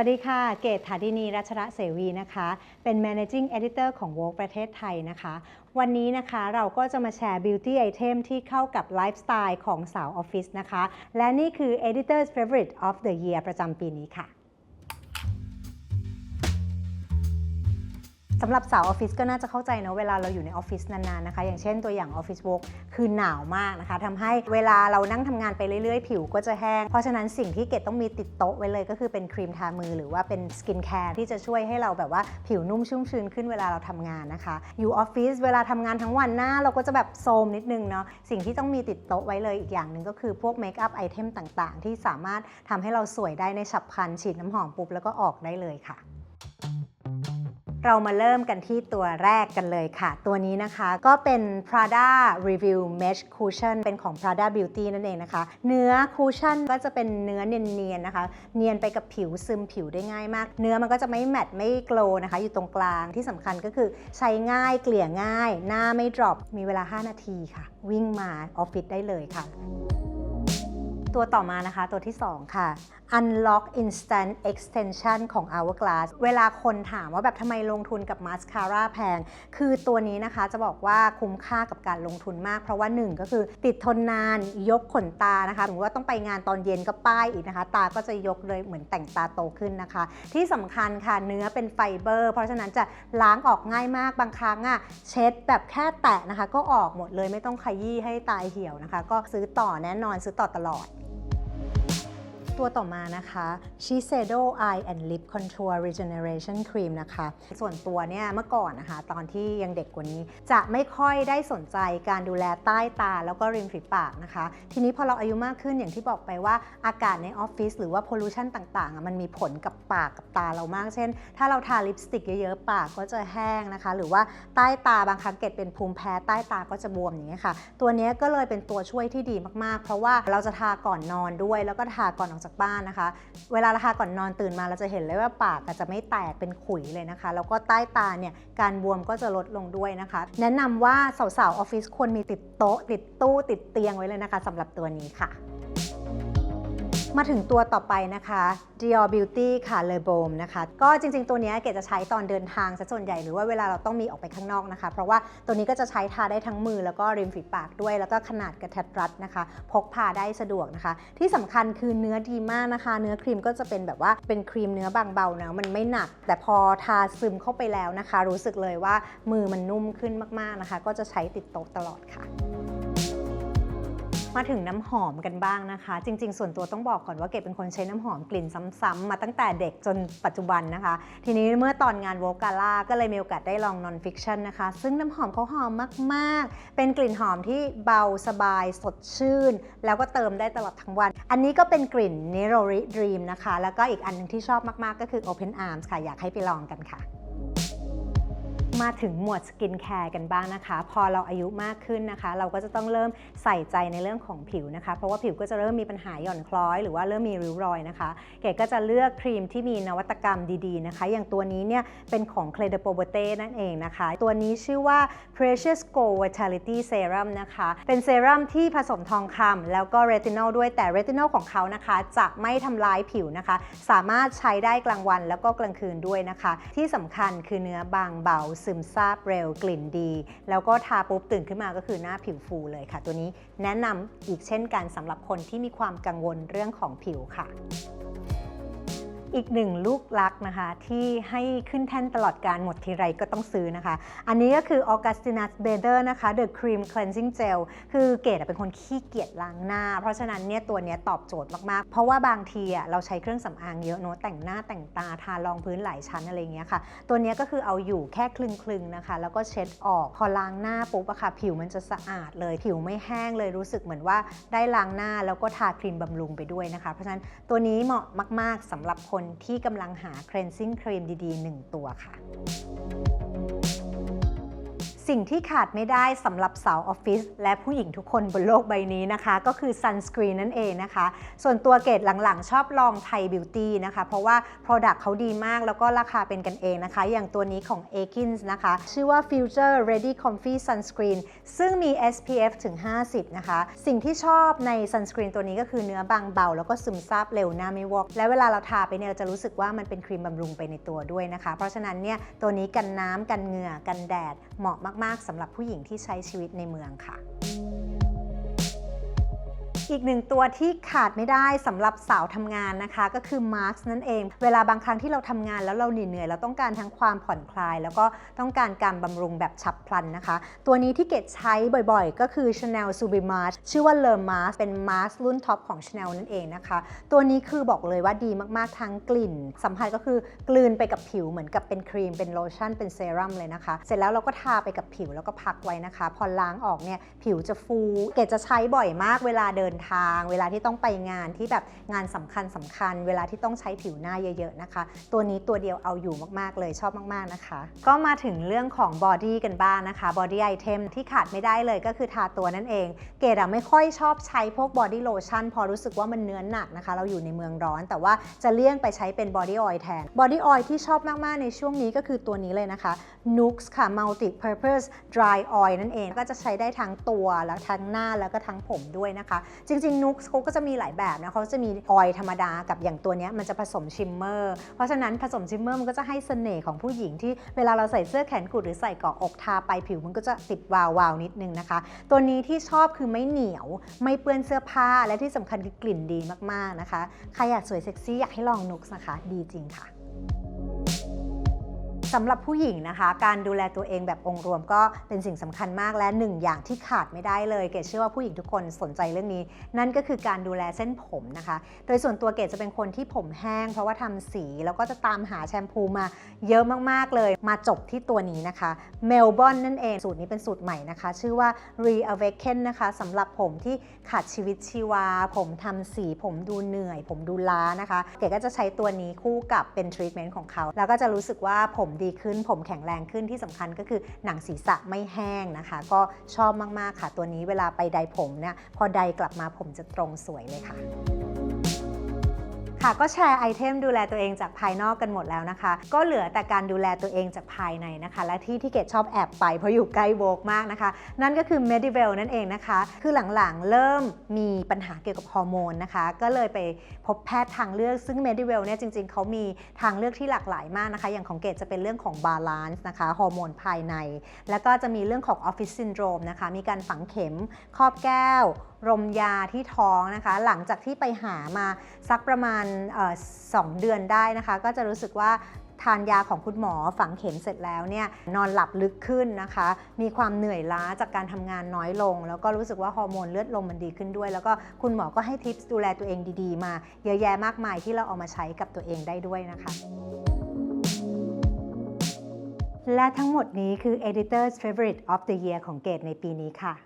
วัสดีค่ะ เกตฐาดินีรัชระเสวีนะคะ เป็น managing editor ของ Vogue ประเทศไทยนะคะ วันนี้นะคะเราก็จะมาแชร์ beauty item ที่เข้ากับไลฟ์สไตล์ของสาวออฟฟิศนะคะ และนี่คือ editor's favorite of the year ประจำปีนี้ค่ะ สำหรับสาวออฟฟิศก็น่าจะเข้าใจนะเวลาเราอยู่ในออฟฟิศนานๆนะคะ อย่างเช่นตัวอย่างออฟฟิศ work คือหนาวมากนะคะทำให้เวลาเรานั่งทำงานไปเรื่อยๆ ผิวก็จะแห้ง เพราะฉะนั้นสิ่งที่เกดต้องมีติดโต๊ะไว้เลยก็คือเป็นครีมทามือหรือว่าเป็นสกินแคร์ที่จะช่วยให้เราแบบว่าผิวนุ่มชุ่มชื้นขึ้นเวลาเราทำงานนะคะ อยู่ออฟฟิศเวลาทำงานทั้งวันหน้าเราก็จะแบบโซมนิดนึงเนาะสิ่งที่ต้องมีติดโต๊ะไว้เลยอีกอย่างหนึ่งก็คือพวกเมคอัพไอเทมต่างๆ ที่สามารถทำให้เราสวยได้ในฉับพลันฉีดน้ำหอมปุ๊บแล้วก็ออกได้เลยค่ะ เรามาเริ่มกันที่ตัวแรกกันเลยค่ะ ตัวนี้นะคะก็เป็น Prada Review Mesh Cushion เป็นของ Prada Beauty นั่นเองนะคะ เนื้อคูชั่นก็จะเป็นเนื้อเนียนๆนะคะ เนียนไปกับผิวซึมผิวได้ง่ายมาก เนื้อมันก็จะไม่แมตต์ไม่โกลนะคะ อยู่ตรงกลางที่สำคัญก็คือใช้ง่ายเกลี่ยง่าย หน้าไม่ drop มีเวลา 5 นาทีค่ะ วิ่งมาออฟฟิศได้เลยค่ะ ตัวต่อมานะคะ ตัวที่ 2 ค่ะ Unlock Instant Extension ของ Hourglass เวลาคนถามว่าแบบทำไมลงทุนกับมาสคาร่าแพง คือตัวนี้นะคะจะบอกว่าคุ้มค่ากับการลงทุนมาก เพราะว่า 1 ก็คือติดทนนานยกขนตานะคะสมมติว่าต้องไปงานตอนเย็นก็ป้ายอีกนะคะ ตาก็จะยกเลยเหมือนแต่งตาโตขึ้นนะคะ ที่สำคัญค่ะเนื้อเป็นไฟเบอร์ เพราะฉะนั้นจะล้างออกง่ายมากบางครั้งอะ่ะเช็ดแบบแค่แตะนะคะ ก็ออกหมดเลยไม่ต้องขยี้ให้ตายเหี่ยวนะคะ ก็ซื้อต่อแน่นอนซื้อต่อตลอด ตัวต่อมานะคะ Shiseido Eye and Lip Contour Regeneration Cream นะคะ ส่วนตัวเนี่ยเมื่อก่อนนะคะ ตอนที่ยังเด็กกว่านี้ จะไม่ค่อยได้สนใจการดูแลใต้ตาแล้วก็ริมฝีปากนะคะ ทีนี้พอเราอายุมากขึ้นอย่างที่บอกไปว่าอากาศในออฟฟิศหรือว่า pollution ต่างๆ มันมีผลกับปากกับตาเรามาก เช่น ถ้าเราทาลิปสติกเยอะๆ ปากก็จะแห้งนะคะ หรือว่าใต้ตาบางครั้งเกิดเป็นภูมิแพ้ใต้ตาก็จะบวมอย่างนี้ยค่ะ ตัวนี้ก็เลยเป็นตัวช่วยที่ดีมากๆ เพราะว่าเราจะทาก่อนนอนด้วย แล้วก็ทาก่อนออกจากบ้านนะคะ เวลาราคาก่อนนอนตื่นมาเราจะเห็นเลยว่าปากจะไม่แตกเป็นขุยเลยนะคะ แล้วก็ใต้ตาเนี่ยการบวมก็จะลดลงด้วยนะคะ แนะนำว่าสาวๆออฟฟิศควรมีติดโต๊ะ ติดตู้ติดเตียงไว้เลยนะคะสำหรับตัวนี้ค่ะ มาถึงตัวต่อไปนะคะ Dior Beauty ค่ะ Le Baume นะคะ ก็จริงๆ ตัวนี้เกดจะใช้ตอนเดินทางซะส่วนใหญ่หรือว่าเวลาเราต้องมีออกไปข้างนอกนะคะ เพราะว่าตัวนี้ก็จะใช้ทาได้ทั้งมือแล้วก็ริมฝีปากด้วย แล้วก็ขนาดกระทัดรัดนะคะ พกพาได้สะดวกนะคะ ที่สำคัญคือเนื้อดีมากนะคะ เนื้อครีมก็จะเป็นแบบว่าเป็นครีมเนื้อบางเบานะมันไม่หนัก แต่พอทาซึมเข้าไปแล้วนะคะ รู้สึกเลยว่ามือมันนุ่มขึ้นมากๆนะคะ ก็จะใช้ติดโต๊ะตลอดค่ะ มาถึงน้ำหอมกันบ้างนะคะ จริง ๆ ส่วนตัวต้องบอกก่อนว่าเกดเป็นคนใช้น้ำหอมกลิ่นซ้ำๆมาตั้งแต่เด็กจนปัจจุบันนะคะ ทีนี้เมื่อตอนงานโวกาล่าก็เลยมีโอกาสได้ลองนอนฟิคชันนะคะ ซึ่งน้ำหอมเขาหอมมาก ๆ เป็นกลิ่นหอมที่เบาสบายสดชื่น แล้วก็เติมได้ตลอดทั้งวัน อันนี้ก็เป็นกลิ่น n e r o r i Dream นะคะ แล้วก็อีกอันหนึงที่ชอบมาก ๆ ก็คือ Open Arms ค่ะ อยากให้ไปลองกันค่ะ มาถึงหมวดสกินแคร์กันบ้างนะคะ พอเราอายุมากขึ้นนะคะ เราก็จะต้องเริ่มใส่ใจในเรื่องของผิวนะคะ เพราะว่าผิวก็จะเริ่มมีปัญหาหย่อนคล้อย หรือว่าเริ่มมีริ้วรอยนะคะ เก๋ก็จะเลือกครีมที่มีนวัตกรรมดีๆนะคะ อย่างตัวนี้เนี่ยเป็นของ c l e d e p o b o t e นั่นเองนะคะ ตัวนี้ชื่อว่า Precious Gold Vitality Serum นะคะ เป็นเซรั่มที่ผสมทองคำแล้วก็เรตินอลด้วยแต่เรตินอลของเขานะคะจะไม่ทำลายผิวนะคะ สามารถใช้ได้กลางวันแล้วก็กลางคืนด้วยนะคะ ที่สำคัญคือเนื้อบางเบาซึมซาบเร็วกลิ่นดี แล้วก็ทาปุ๊บตื่นขึ้นมาก็คือหน้าผิวฟูเลยค่ะ ตัวนี้แนะนำอีกเช่นกันสำหรับคนที่มีความกังวลเรื่องของผิวค่ะ อีกหนึ่งลูกลักนะคะ ที่ให้ขึ้นแท่นตลอดการหมดทีไรก็ต้องซื้อนะคะ อันนี้ก็คือ Augustinus Bader นะคะ The Cream Cleansing Gel คือเกดเป็นคนขี้เกียจล้างหน้า เพราะฉะนั้นเนี่ยตัวเนี้ยตอบโจทย์มากๆ เพราะว่าบางทีอะเราใช้เครื่องสำอางเยอะเนอะแต่งหน้าแต่งตาทารองพื้นหลายชั้นอะไรเงี้ยค่ะ ตัวเนี้ยก็คือเอาอยู่แค่คลึงๆนะคะ แล้วก็เช็ดออกพอล้างหน้าปุ๊บอะค่ะผิวมันจะสะอาดเลย ผิวไม่แห้งเลยรู้สึกเหมือนว่าได้ล้างหน้าแล้วก็ทาครีมบำรุงไปด้วยนะคะ เพราะฉะนั้นตัวนี้เหมาะมาก ๆสำหรับคนที่กำลังหา cleansing cream ดีๆ 1 ตัวค่ะ สิ่งที่ขาดไม่ได้สำหรับสาวออฟฟิศและผู้หญิงทุกคนบนโลกใบนี้นะคะ ก็คือซันสกรีนนั่นเองนะคะ ส่วนตัวเกดหลังๆ ชอบลองไทยบิวตี้นะคะ เพราะว่า Product เขาดีมากแล้วก็ราคาเป็นกันเองนะคะ อย่างตัวนี้ของ a k i n s นะคะ ชื่อว่า Future Ready Comfy Sunscreen ซึ่งมี SPF ถึง 50 นะคะ สิ่งที่ชอบใน sunscreen ตัวนี้ก็คือเนื้อบางเบา แล้วก็ซึมซาบเร็วหน้าไม่วอกและเวลาเราทาไปเนี่ยเราจะรู้สึกว่ามันเป็นครีมบำรุงไปในตัวด้วยนะคะ เพราะฉะนั้นเนี่ยตัวนี้กันน้ำกันเหงื่อกันแดด เหมาะมากๆสำหรับผู้หญิงที่ใช้ชีวิตในเมืองค่ะ อีกหนึ่งตัวที่ขาดไม่ได้สำหรับสาวทำงานนะคะ ก็คือมาร์กนั่นเอง เวลาบางครั้งที่เราทำงานแล้วเราเหนื่อยเราต้องการทั้งความผ่อนคลาย แล้วก็ต้องการการบำรุงแบบฉับพลันนะคะ ตัวนี้ที่เกดใช้บ่อยๆ ก็คือ Chanel Sublimage ชื่อว่า Le Mars เป็นมาร์กรุ่นท็อปของ Chanel นั่นเองนะคะ ตัวนี้คือบอกเลยว่าดีมากๆทั้งกลิ่น สัมผัสก็คือกลืนไปกับผิวเหมือนกับเป็นครีมเป็นโลชั่นเป็นเซรั่มเลยนะคะ เสร็จแล้วเราก็ทาไปกับผิวแล้วก็พักไว้นะคะ พอล้างออกเนี่ยผิวจะฟู เกดจะใช้บ่อยมากเวลาเดินทาง เวลาที่ต้องไปงานที่แบบงานสำคัญสำคัญ เวลาที่ต้องใช้ผิวหน้าเยอะ ๆนะคะ ตัวนี้ตัวเดียวเอาอยู่มากๆเลยชอบมากๆนะคะ ก็มาถึงเรื่องของบอดี้กันบ้างนะคะบอดี้ไอเทมที่ขาดไม่ได้เลยก็คือทาตัวนั่นเอง เกดอะไม่ค่อยชอบใช้พวกบอดี้โลชั่นพอรู้สึกว่ามันเนื้อหนักนะคะ เราอยู่ในเมืองร้อน แต่ว่าจะเลี่ยงไปใช้เป็นบอดี้ออยล์แทนบอดี้ออยล์ที่ชอบมากๆในช่วงนี้ก็คือตัวนี้เลยนะคะ Nux ค่ะ Multi Purpose Dry Oil นั่นเองก็จะใช้ได้ทั้งตัวแล้วทั้งหน้าแล้วก็ทั้งผมด้วยนะคะจริงๆ Nux เขาก็จะมีหลายแบบนะเขาจะมีออยธรรมดากับอย่างตัวนี้มันจะผสมชิมเมอร์เพราะฉะนั้นผสมชิมเมอร์มันก็จะให้เสน่ห์ของผู้หญิงที่เวลาเราใส่เสื้อแขนกุดหรือใส่เกาะอกทาไปผิวมันก็จะติดวาวๆนิดนึงนะคะ ตัวนี้ที่ชอบคือไม่เหนียวไม่เปื้อนเสื้อผ้าและที่สำคัญคือกลิ่นดีมากๆนะคะ ใครอยากสวยเซ็กซี่อยากให้ลองนุกนะคะ ดีจริงค่ะ สำหรับผู้หญิงนะคะ การดูแลตัวเองแบบองค์รวมก็เป็นสิ่งสำคัญมากและหนึ่งอย่างที่ขาดไม่ได้เลย เกดเชื่อว่าผู้หญิงทุกคนสนใจเรื่องนี้ นั่นก็คือการดูแลเส้นผมนะคะ โดยส่วนตัวเกดจะเป็นคนที่ผมแห้ง เพราะว่าทำสีแล้วก็จะตามหาแชมพูมาเยอะมากๆเลย มาจบที่ตัวนี้นะคะ Melbourne นั่นเองสูตรนี้เป็นสูตรใหม่นะคะ ชื่อว่า Reawaken นะคะสำหรับผมที่ขาดชีวิตชีวา ผมทำสี ผมดูเหนื่อย ผมดูล้านะคะ เกดก็จะใช้ตัวนี้คู่กับเป็นทรีทเมนต์ของเขา แล้วก็จะรู้สึกว่าผมดีขึ้น ผมแข็งแรงขึ้นที่สำคัญก็คือหนังศีรษะไม่แห้งนะคะ ก็ชอบมาก ๆ ค่ะ ตัวนี้เวลาไปใดผมเนี่ยพอใดกลับมาผมจะตรงสวยเลยค่ะ ค่ะก็แชร์ไอเทมดูแลตัวเองจากภายนอกกันหมดแล้วนะคะ ก็เหลือแต่การดูแลตัวเองจากภายในนะคะ และที่ที่เกดชอบแอบไปเพราะอยู่ใกล้โวกมากนะคะ นั่นก็คือ Medivel นั่นเองนะคะ คือหลังๆ เริ่มมีปัญหาเกี่ยวกับฮอร์โมนนะคะ ก็เลยไปพบแพทย์ทางเลือกซึ่ง Medivel เนี่ยจริงๆ เขามีทางเลือกที่หลากหลายมากนะคะ อย่างของเกดจะเป็นเรื่องของบาลานซ์นะคะฮอร์โมนภายใน แล้วก็จะมีเรื่องของ Office Syndrome นะคะมีการฝังเข็มครอบแก้ว รมยาที่ท้องนะคะ หลังจากที่ไปหามาสักประมาณสองเดือนได้นะคะ ก็จะรู้สึกว่าทานยาของคุณหมอฝังเข็มเสร็จแล้วเนี่ยนอนหลับลึกขึ้นนะคะ มีความเหนื่อยล้าจากการทำงานน้อยลง แล้วก็รู้สึกว่าฮอร์โมนเลือดลมมันดีขึ้นด้วย แล้วก็คุณหมอก็ให้ทิปดูแลตัวเองดีๆ มา เยอะแยะมากมายที่เราเอามาใช้กับตัวเองได้ด้วยนะคะและทั้งหมดนี้คือ Editor's Favorite of the Year ของเกดในปีนี้ค่ะ